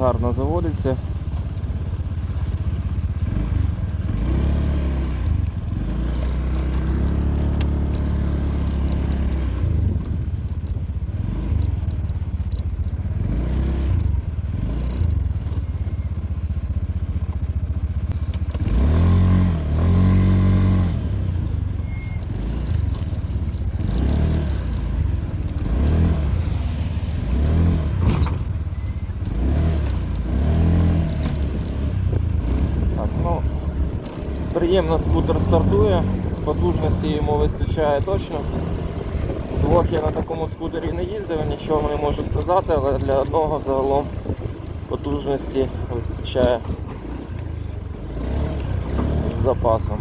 гарно заводиться. Так, ну, приємно скутер стартує, потужності йому вистачає точно. Двох я на такому скутері не їздив, нічого не можу сказати, але для одного загалом потужності вистачає з запасом.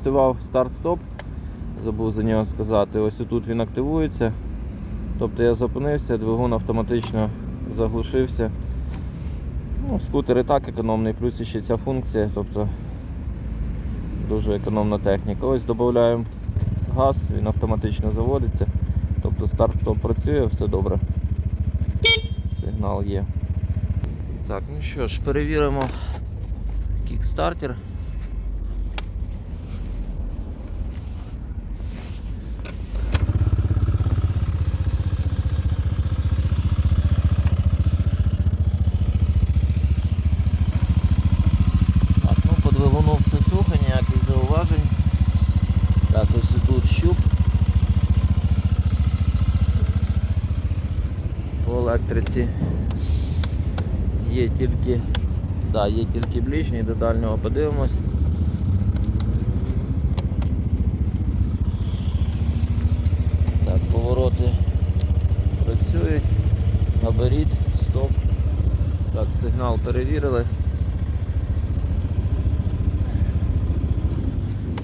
Активував старт-стоп, забув за нього сказати. Ось тут він активується. Тобто я зупинився, двигун автоматично заглушився. Ну, скутер і так економний, плюс ще ця функція, тобто дуже економна техніка. Ось додаємо газ, він автоматично заводиться. Тобто старт-стоп працює, все добре. Сигнал є. Так, ну що ж, перевіримо кікстартер. Так, ну по двигуну все сухо, ніяких зауважень. Так, ось і тут щуп. По електриці є тільки, да, є тільки ближній, до дальнього подивимось. Так, повороти працюють, габарит, стоп. Так, сигнал перевірили.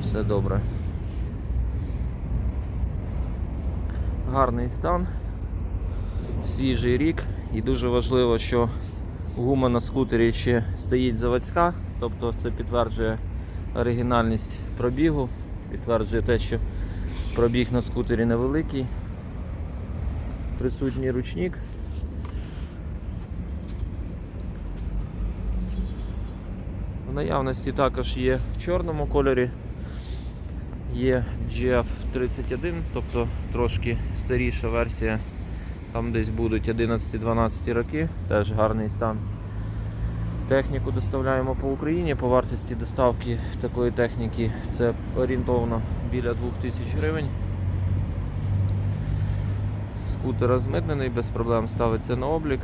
Все добре. Гарний стан, свіжий рік і дуже важливо, що гума на скутері ще стоїть заводська, тобто це підтверджує оригінальність пробігу, підтверджує те, що пробіг на скутері невеликий, присутній ручник. В наявності також є в чорному кольорі. Є GF31, тобто трошки старіша версія. Там десь будуть 11-12 роки, теж гарний стан. Техніку доставляємо по Україні. По вартості доставки такої техніки це орієнтовно біля 2000 гривень. Скутер розмитнений, без проблем ставиться на облік.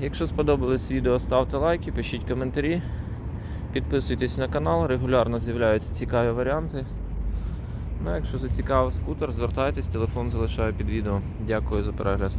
Якщо сподобалось відео, ставте лайки, пишіть коментарі. Підписуйтесь на канал, регулярно з'являються цікаві варіанти. Ну, якщо зацікавив скутер, звертайтесь, телефон залишаю під відео. Дякую за перегляд.